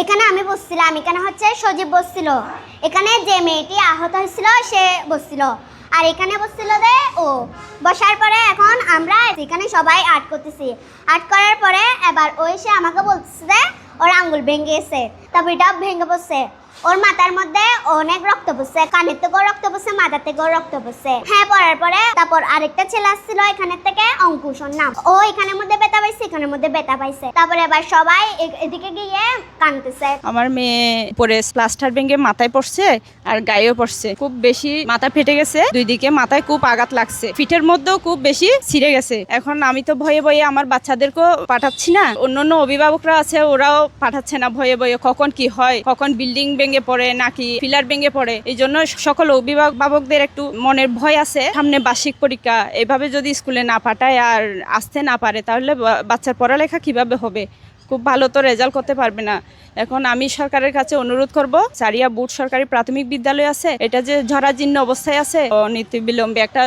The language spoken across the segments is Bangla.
এখানে আমি বসছিলাম, এখানে হচ্ছে সজীব বসছিল। এখানে যে মেয়েটি আহত হয়েছিল, সে বসছিল। আর এখানে বসছিল যে ও। বসার পরে এখন আমরা এখানে সবাই আর্ট করতেছি। আর্ট করার পরে এবার ও এসে আমাকে বলতেছে যে ওর আঙ্গুল ভেঙে গেছে। তারপর এটা ভেঙে পড়ছে। ওর মাথার মধ্যে অনেক রক্ত পড়ছে, কানের থেকেও রক্ত পড়ছে, মাথার থেকেও রক্ত পড়ছে। হ্যাঁ পড়ার পরে তারপর আরেকটা ছেলে আসছিল এখানে থেকে অঙ্কুশ ওর নাম। ও এখানের মধ্যে ব্যথা পাইছে, এখানের মধ্যে ব্যথা পাইছে। তারপরে এবার সবাই এদিকে গিয়ে কানতেছে আমার মেয়ে পরে প্লাস্টার ভেঙে মাথায় পড়ছে আর গায়েও পড়ছে। খুব বেশি মাথা ফেটে গেছে, দুই দিকে মাথায় খুব আঘাত লাগছে। ফিটের মধ্যেও খুব বেশি ছিঁড়ে গেছে। এখন আমি তো ভয়ে ভয়ে আমার বাচ্চাদেরকেও পাঠাচ্ছি না। অন্য অন্য অভিভাবকরা আছে, ওরাও পাঠাচ্ছে না ভয়ে ভয়ে, কখন কি হয়, কখন বিল্ডিং ভেঙে পড়ে, নাকি পিলার ভেঙে পড়ে, এই জন্য সকল অভিভাবকদের একটু মনের ভয় আছে। সামনে বার্ষিক পরীক্ষা, এভাবে যদি স্কুলে না পাঠায় আর আসতে না পারে, তাহলে বাচ্চার পড়ালেখা কীভাবে হবে? খুব ভালো তো রেজাল্ট করতে পারবে না। এখন আমি সরকারের কাছে অনুরোধ করব সারিয়া বুট সরকারি প্রাথমিক বিদ্যালয় আছে, এটা যে ঝরাজীর্ণ অবস্থায় আছে অনীতি বিলম্বে একটা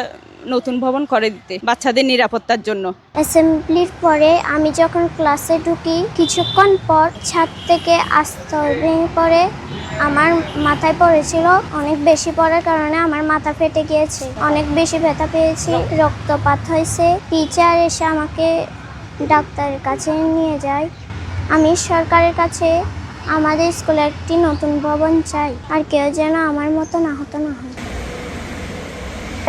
নতুন ভবন করে দিতে বাচ্চাদের নিরাপত্তার জন্য। অ্যাসেম্বলির পরে আমি যখন ক্লাসে ঢুকি, কিছুক্ষণ পর ছাদ থেকে ভেঙে পড়ে আমার মাথায় পড়েছিল। অনেক বেশি পড়ার কারণে আমার মাথা ফেটে গিয়েছে। অনেক বেশি ব্যথা পেয়েছি, রক্তপাত হয়েছে। টিচার এসে আমাকে ডাক্তারের কাছে নিয়ে যায়। আমি সরকারের কাছে আমাদের স্কুলে একটি নতুন ভবন চাই, আর কেউ যেন আমার মতো আহত না হয়।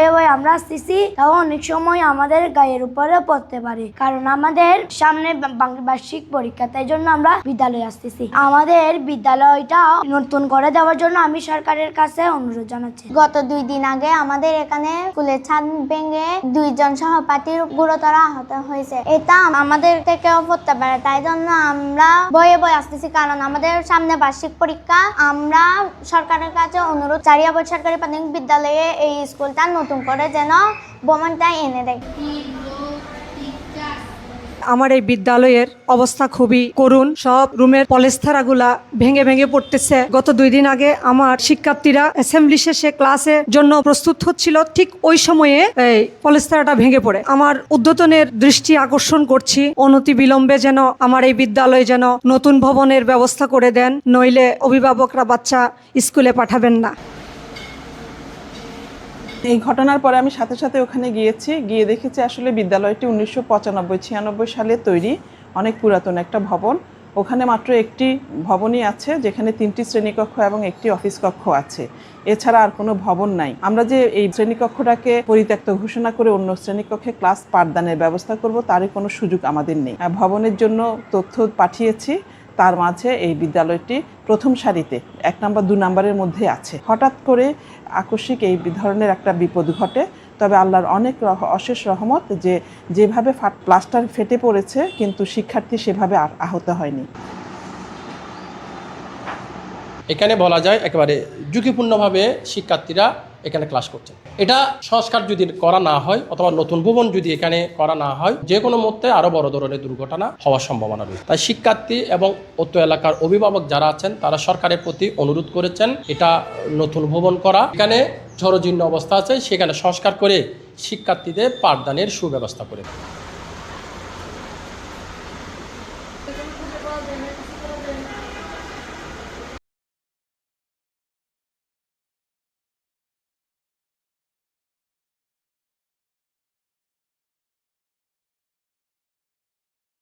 এবার আমরা আসতেছি। তাও অনেক সময় আমাদের গায়ের উপরে পড়তে পারে। কারণ আমাদের সামনে বার্ষিক পরীক্ষা, তাই জন্য আমরা বিদ্যালয়ে আসতেছি। আমাদের বিদ্যালয়টা নতুন করে দেওয়ার জন্য আমি সরকারের কাছে অনুরোধ জানাচ্ছি। গত দুই দিন আগে আমাদের এখানে স্কুলের ছাদ ভেঙে দুইজন সহপাঠীর গুরুতর আহত হয়েছে। এটা আমাদের থেকেও পড়তে পারে, তাই জন্য আমরা বয়ে বয়ে আসতেছি। কারণ আমাদের সামনে বার্ষিক পরীক্ষা, আমরা সরকারের কাছে অনুরোধ চারিয়াবর সরকারি প্রাথমিক বিদ্যালয়ে এই স্কুলটা নতুন করে যেন ভবনটা এনে দেয়। আমার এই বিদ্যালয়ের অবস্থা খুবই করুণ। সব রুমের পলেস্তারাগুলা ভেঙে ভেঙে পড়তেছে। গত দুই দিন আগে আমার শিক্ষার্থীরা অ্যাসেম্বলি শেষে ক্লাসের জন্য প্রস্তুত হচ্ছিল। ঠিক ওই সময়ে এই পলেস্তারাটা ভেঙে পড়ে। আমার উদ্যতনের দৃষ্টি আকর্ষণ করছি। অনতি বিলম্বে যেন আমার এই বিদ্যালয়ে যেন নতুন ভবনের ব্যবস্থা করে দেন। নইলে অভিভাবকরা বাচ্চা স্কুলে পাঠাবেন না। এই ঘটনার পরে আমি সাথে সাথে ওখানে গিয়েছি। গিয়ে দেখেছি আসলে বিদ্যালয়টি উনিশশো পঁচানব্বই, ছিয়ানব্বই সালে তৈরি, অনেক পুরাতন একটা ভবন। ওখানে মাত্র একটি ভবনই আছে, যেখানে তিনটি শ্রেণীকক্ষ এবং একটি অফিস কক্ষ আছে। এছাড়া আর কোনো ভবন নাই। আমরা যে এই শ্রেণীকক্ষটাকে পরিত্যক্ত ঘোষণা করে অন্য শ্রেণীকক্ষে ক্লাস পাঠদানের ব্যবস্থা করব, তারই কোনো সুযোগ আমাদের নেই। ভবনের জন্য তথ্য পাঠিয়েছি, তার মাঝে এই বিদ্যালয়টি প্রথম সারিতে, এক নাম্বার, দু নাম্বারের মধ্যে আছে। হঠাৎ করে আকস্মিক এই ধরনের একটা বিপদ ঘটে, তবে আল্লাহর অনেক অশেষ রহমত যে যেভাবে প্লাস্টার ফেটে পড়েছে, কিন্তু শিক্ষার্থী সেভাবে আহত হয়নি। এখানে বলা যায় একেবারে ঝুঁকিপূর্ণভাবে শিক্ষার্থীরা এখানে ক্লাস করছেন। এটা সংস্কার যদি করা না হয় অথবা নতুন ভবন যদি এখানে করা না হয়, যে কোনো মুহূর্তে আরও বড় ধরনের দুর্ঘটনা হওয়ার সম্ভাবনা রয়েছে। তাই শিক্ষার্থী এবং অত্য এলাকার অভিভাবক যারা আছেন, তারা সরকারের প্রতি অনুরোধ করেছেন এটা নতুন ভবন করা। এখানে জরজীর্ণ অবস্থা আছে, সেখানে সংস্কার করে শিক্ষার্থীদের পাঠদানের সুব্যবস্থা করে